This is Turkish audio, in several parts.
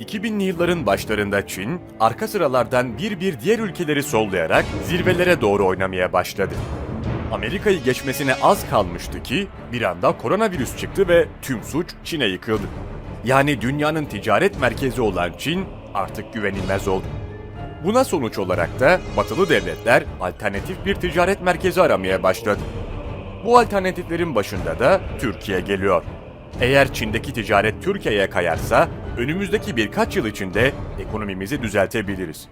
2000'li yılların başlarında Çin, arka sıralardan bir bir diğer ülkeleri sollayarak zirvelere doğru oynamaya başladı. Amerika'yı geçmesine az kalmıştı ki bir anda koronavirüs çıktı ve tüm suç Çin'e yıkıldı. Yani dünyanın ticaret merkezi olan Çin artık güvenilmez oldu. Buna sonuç olarak da batılı devletler alternatif bir ticaret merkezi aramaya başladı. Bu alternatiflerin başında da Türkiye geliyor. Eğer Çin'deki ticaret Türkiye'ye kayarsa önümüzdeki birkaç yıl içinde ekonomimizi düzeltebiliriz.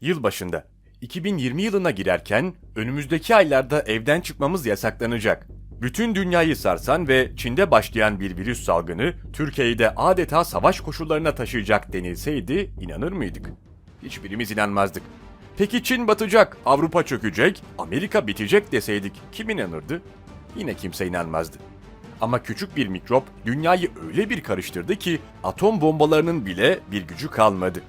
Yılbaşında 2020 yılına girerken önümüzdeki aylarda evden çıkmamız yasaklanacak. Bütün dünyayı sarsan ve Çin'de başlayan bir virüs salgını Türkiye'yi de adeta savaş koşullarına taşıyacak denilseydi inanır mıydık? Hiçbirimiz inanmazdık. Peki Çin batacak, Avrupa çökecek, Amerika bitecek deseydik kim inanırdı? Yine kimse inanmazdı. Ama küçük bir mikrop dünyayı öyle bir karıştırdı ki atom bombalarının bile bir gücü kalmadı.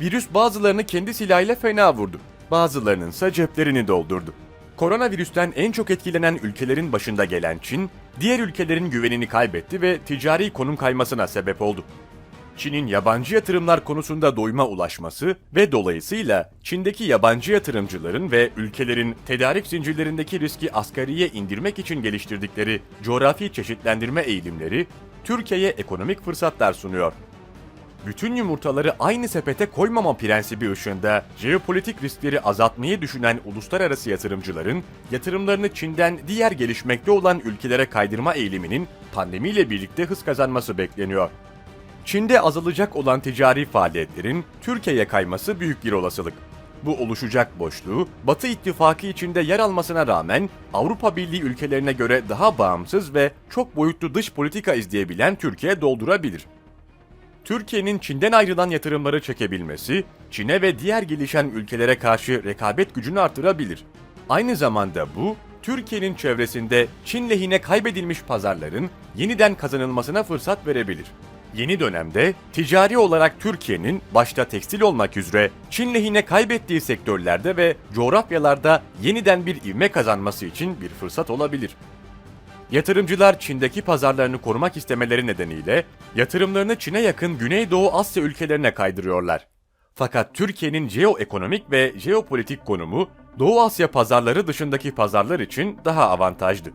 Virüs bazılarını kendi silahıyla fena vurdu. Bazılarının ise ceplerini doldurdu. Koronavirüsten en çok etkilenen ülkelerin başında gelen Çin, diğer ülkelerin güvenini kaybetti ve ticari konum kaymasına sebep oldu. Çin'in yabancı yatırımlar konusunda doyuma ulaşması ve dolayısıyla Çin'deki yabancı yatırımcıların ve ülkelerin tedarik zincirlerindeki riski asgariye indirmek için geliştirdikleri coğrafi çeşitlendirme eğilimleri Türkiye'ye ekonomik fırsatlar sunuyor bütün yumurtaları aynı sepete koymama prensibi ışığında jeopolitik riskleri azaltmayı düşünen uluslararası yatırımcıların yatırımlarını Çin'den diğer gelişmekte olan ülkelere kaydırma eğiliminin pandemiyle birlikte hız kazanması bekleniyor. Çin'de azalacak olan ticari faaliyetlerin Türkiye'ye kayması büyük bir olasılık. Bu oluşacak boşluğu Batı ittifakı içinde yer almasına rağmen Avrupa Birliği ülkelerine göre daha bağımsız ve çok boyutlu dış politika izleyebilen Türkiye doldurabilir. Türkiye'nin Çin'den ayrılan yatırımları çekebilmesi, Çin'e ve diğer gelişen ülkelere karşı rekabet gücünü artırabilir. Aynı zamanda bu, Türkiye'nin çevresinde Çin lehine kaybedilmiş pazarların yeniden kazanılmasına fırsat verebilir. Yeni dönemde ticari olarak Türkiye'nin başta tekstil olmak üzere Çin lehine kaybettiği sektörlerde ve coğrafyalarda yeniden bir ivme kazanması için bir fırsat olabilir. Yatırımcılar Çin'deki pazarlarını korumak istemeleri nedeniyle yatırımlarını Çin'e yakın Güneydoğu Asya ülkelerine kaydırıyorlar. Fakat Türkiye'nin jeoekonomik ve jeopolitik konumu Doğu Asya pazarları dışındaki pazarlar için daha avantajlı.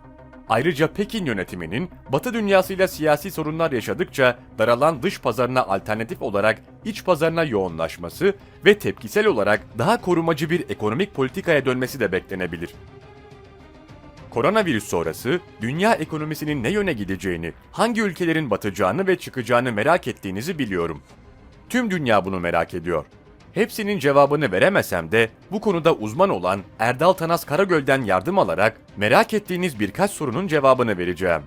Ayrıca Pekin yönetiminin Batı dünyasıyla siyasi sorunlar yaşadıkça daralan dış pazarına alternatif olarak iç pazarına yoğunlaşması ve tepkisel olarak daha korumacı bir ekonomik politikaya dönmesi de beklenebilir. Koronavirüs sonrası dünya ekonomisinin ne yöne gideceğini, hangi ülkelerin batacağını ve çıkacağını merak ettiğinizi biliyorum. Tüm dünya bunu merak ediyor. Hepsinin cevabını veremesem de bu konuda uzman olan Erdal Tanas Karagöl'den yardım alarak merak ettiğiniz birkaç sorunun cevabını vereceğim.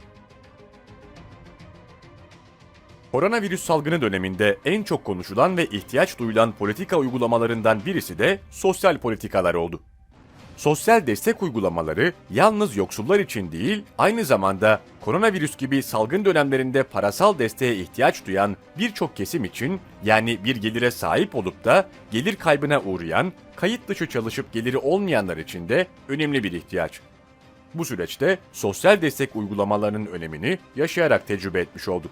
Koronavirüs salgını döneminde en çok konuşulan ve ihtiyaç duyulan politika uygulamalarından birisi de sosyal politikalar oldu. Sosyal destek uygulamaları yalnız yoksullar için değil, aynı zamanda koronavirüs gibi salgın dönemlerinde parasal desteğe ihtiyaç duyan birçok kesim için yani bir gelire sahip olup da gelir kaybına uğrayan, kayıt dışı çalışıp geliri olmayanlar için de önemli bir ihtiyaç. Bu süreçte sosyal destek uygulamalarının önemini yaşayarak tecrübe etmiş olduk.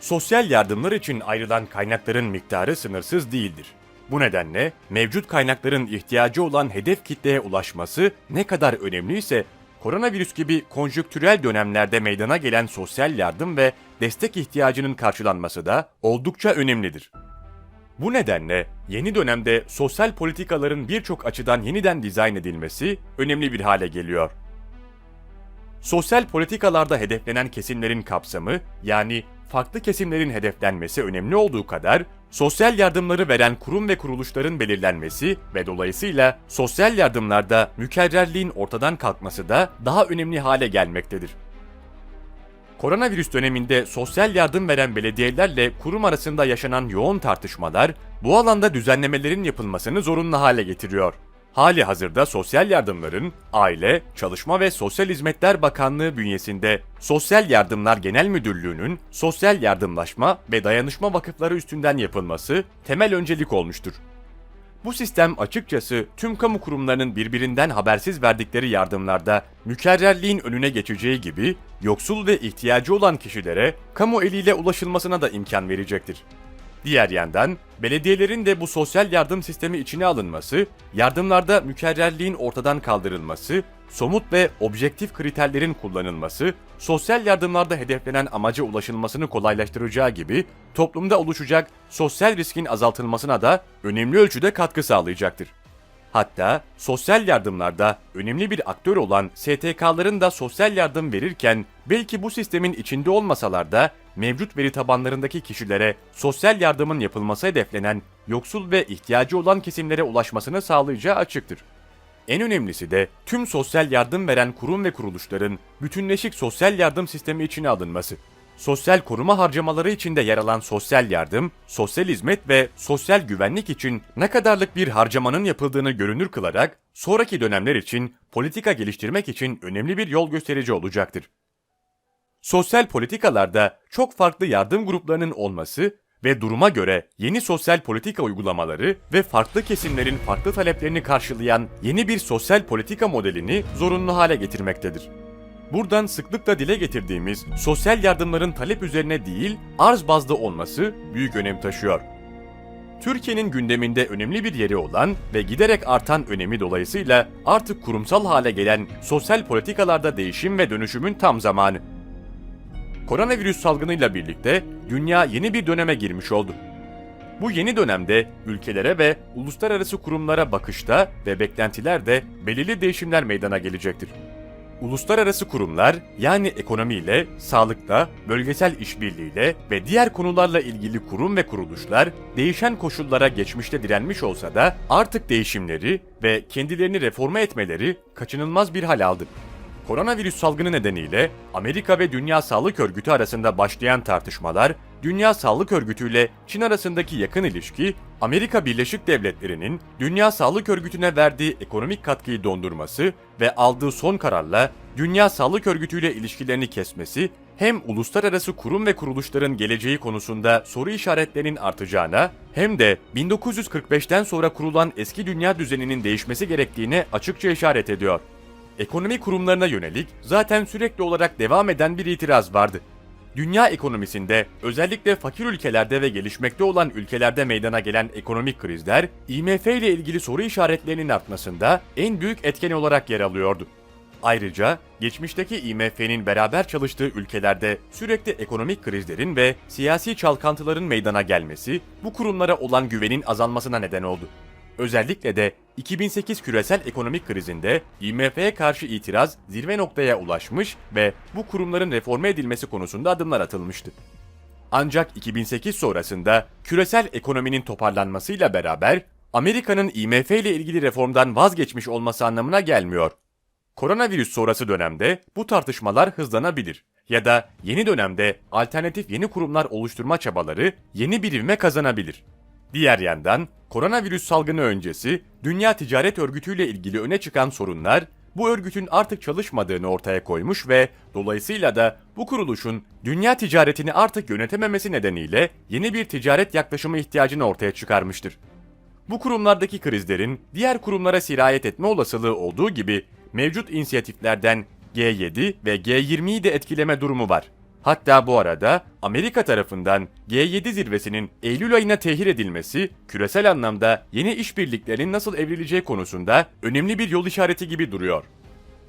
Sosyal yardımlar için ayrılan kaynakların miktarı sınırsız değildir. Bu nedenle mevcut kaynakların ihtiyacı olan hedef kitleye ulaşması ne kadar önemliyse koronavirüs gibi konjüktürel dönemlerde meydana gelen sosyal yardım ve destek ihtiyacının karşılanması da oldukça önemlidir. Bu nedenle yeni dönemde sosyal politikaların birçok açıdan yeniden dizayn edilmesi önemli bir hale geliyor. Sosyal politikalarda hedeflenen kesimlerin kapsamı yani farklı kesimlerin hedeflenmesi önemli olduğu kadar sosyal yardımları veren kurum ve kuruluşların belirlenmesi ve dolayısıyla sosyal yardımlarda mükerrerliğin ortadan kalkması da daha önemli hale gelmektedir. Koronavirüs döneminde sosyal yardım veren belediyelerle kurum arasında yaşanan yoğun tartışmalar bu alanda düzenlemelerin yapılmasını zorunlu hale getiriyor. Hali hazırda sosyal yardımların Aile, Çalışma ve Sosyal Hizmetler Bakanlığı bünyesinde Sosyal Yardımlar Genel Müdürlüğü'nün sosyal yardımlaşma ve dayanışma vakıfları üstünden yapılması temel öncelik olmuştur. Bu sistem açıkçası tüm kamu kurumlarının birbirinden habersiz verdikleri yardımlarda mükerrerliğin önüne geçeceği gibi yoksul ve ihtiyacı olan kişilere kamu eliyle ulaşılmasına da imkan verecektir. Diğer yandan belediyelerin de bu sosyal yardım sistemi içine alınması, yardımlarda mükerrerliğin ortadan kaldırılması, somut ve objektif kriterlerin kullanılması, sosyal yardımlarda hedeflenen amaca ulaşılmasını kolaylaştıracağı gibi toplumda oluşacak sosyal riskin azaltılmasına da önemli ölçüde katkı sağlayacaktır. Hatta sosyal yardımlarda önemli bir aktör olan STK'ların da sosyal yardım verirken belki bu sistemin içinde olmasalar da mevcut veri tabanlarındaki kişilere sosyal yardımın yapılması hedeflenen yoksul ve ihtiyacı olan kesimlere ulaşmasını sağlayacağı açıktır. En önemlisi de tüm sosyal yardım veren kurum ve kuruluşların bütünleşik sosyal yardım sistemi içine alınması. Sosyal koruma harcamaları içinde yer alan sosyal yardım, sosyal hizmet ve sosyal güvenlik için ne kadarlık bir harcamanın yapıldığını görünür kılarak sonraki dönemler için politika geliştirmek için önemli bir yol gösterici olacaktır. Sosyal politikalarda çok farklı yardım gruplarının olması ve duruma göre yeni sosyal politika uygulamaları ve farklı kesimlerin farklı taleplerini karşılayan yeni bir sosyal politika modelini zorunlu hale getirmektedir. Buradan sıklıkla dile getirdiğimiz sosyal yardımların talep üzerine değil, arz bazlı olması büyük önem taşıyor. Türkiye'nin gündeminde önemli bir yeri olan ve giderek artan önemi dolayısıyla artık kurumsal hale gelen sosyal politikalarda değişim ve dönüşümün tam zamanı. Koronavirüs salgınıyla birlikte dünya yeni bir döneme girmiş oldu. Bu yeni dönemde ülkelere ve uluslararası kurumlara bakışta ve beklentilerde belirli değişimler meydana gelecektir. Uluslararası kurumlar yani ekonomiyle, sağlıkla, bölgesel işbirliğiyle ve diğer konularla ilgili kurum ve kuruluşlar değişen koşullara geçmişte direnmiş olsa da artık değişimleri ve kendilerini reforme etmeleri kaçınılmaz bir hal aldı. Koronavirüs salgını nedeniyle Amerika ve Dünya Sağlık Örgütü arasında başlayan tartışmalar, Dünya Sağlık Örgütü ile Çin arasındaki yakın ilişki, Amerika Birleşik Devletleri'nin Dünya Sağlık Örgütü'ne verdiği ekonomik katkıyı dondurması ve aldığı son kararla Dünya Sağlık Örgütü ile ilişkilerini kesmesi hem uluslararası kurum ve kuruluşların geleceği konusunda soru işaretlerinin artacağına hem de 1945'ten sonra kurulan eski dünya düzeninin değişmesi gerektiğine açıkça işaret ediyor ekonomi kurumlarına yönelik zaten sürekli olarak devam eden bir itiraz vardı. Dünya ekonomisinde özellikle fakir ülkelerde ve gelişmekte olan ülkelerde meydana gelen ekonomik krizler IMF ile ilgili soru işaretlerinin artmasında en büyük etken olarak yer alıyordu. Ayrıca geçmişteki IMF'nin beraber çalıştığı ülkelerde sürekli ekonomik krizlerin ve siyasi çalkantıların meydana gelmesi bu kurumlara olan güvenin azalmasına neden oldu. Özellikle de 2008 küresel ekonomik krizinde IMF'ye karşı itiraz zirve noktaya ulaşmış ve bu kurumların reforme edilmesi konusunda adımlar atılmıştı. Ancak 2008 sonrasında küresel ekonominin toparlanmasıyla beraber Amerika'nın IMF ile ilgili reformdan vazgeçmiş olması anlamına gelmiyor. Koronavirüs sonrası dönemde bu tartışmalar hızlanabilir ya da yeni dönemde alternatif yeni kurumlar oluşturma çabaları yeni bir ivme kazanabilir. Diğer yandan koronavirüs salgını öncesi Dünya Ticaret Örgütü ile ilgili öne çıkan sorunlar bu örgütün artık çalışmadığını ortaya koymuş ve dolayısıyla da bu kuruluşun dünya ticaretini artık yönetememesi nedeniyle yeni bir ticaret yaklaşımı ihtiyacını ortaya çıkarmıştır. Bu kurumlardaki krizlerin diğer kurumlara sirayet etme olasılığı olduğu gibi mevcut inisiyatiflerden G7 ve G20'yi de etkileme durumu var. Hatta bu arada Amerika tarafından G7 zirvesinin Eylül ayına tehir edilmesi, küresel anlamda yeni işbirliklerinin nasıl evrileceği konusunda önemli bir yol işareti gibi duruyor.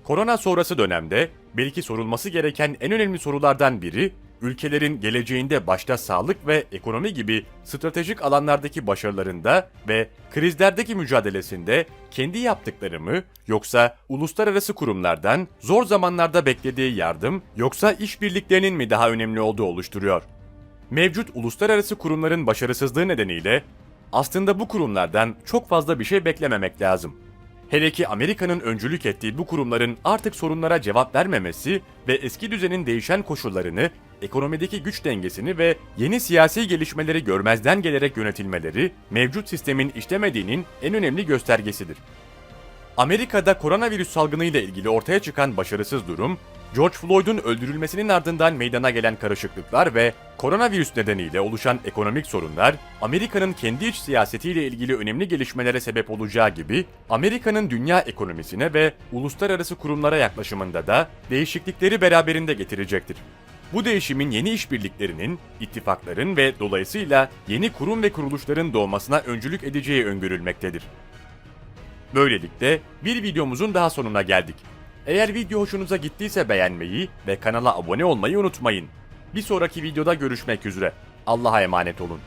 Korona sonrası dönemde belki sorulması gereken en önemli sorulardan biri ülkelerin geleceğinde başta sağlık ve ekonomi gibi stratejik alanlardaki başarılarında ve krizlerdeki mücadelesinde kendi yaptıkları mı yoksa uluslararası kurumlardan zor zamanlarda beklediği yardım yoksa işbirliklerinin mi daha önemli olduğu oluşturuyor. Mevcut uluslararası kurumların başarısızlığı nedeniyle aslında bu kurumlardan çok fazla bir şey beklememek lazım. Hele ki Amerika'nın öncülük ettiği bu kurumların artık sorunlara cevap vermemesi ve eski düzenin değişen koşullarını, ekonomideki güç dengesini ve yeni siyasi gelişmeleri görmezden gelerek yönetilmeleri mevcut sistemin işlemediğinin en önemli göstergesidir. Amerika'da koronavirüs salgını ile ilgili ortaya çıkan başarısız durum, George Floyd'un öldürülmesinin ardından meydana gelen karışıklıklar ve koronavirüs nedeniyle oluşan ekonomik sorunlar, Amerika'nın kendi iç siyasetiyle ilgili önemli gelişmelere sebep olacağı gibi, Amerika'nın dünya ekonomisine ve uluslararası kurumlara yaklaşımında da değişiklikleri beraberinde getirecektir. Bu değişimin yeni işbirliklerinin, ittifakların ve dolayısıyla yeni kurum ve kuruluşların doğmasına öncülük edeceği öngörülmektedir. Böylelikle bir videomuzun daha sonuna geldik. Eğer video hoşunuza gittiyse beğenmeyi ve kanala abone olmayı unutmayın. Bir sonraki videoda görüşmek üzere. Allah'a emanet olun.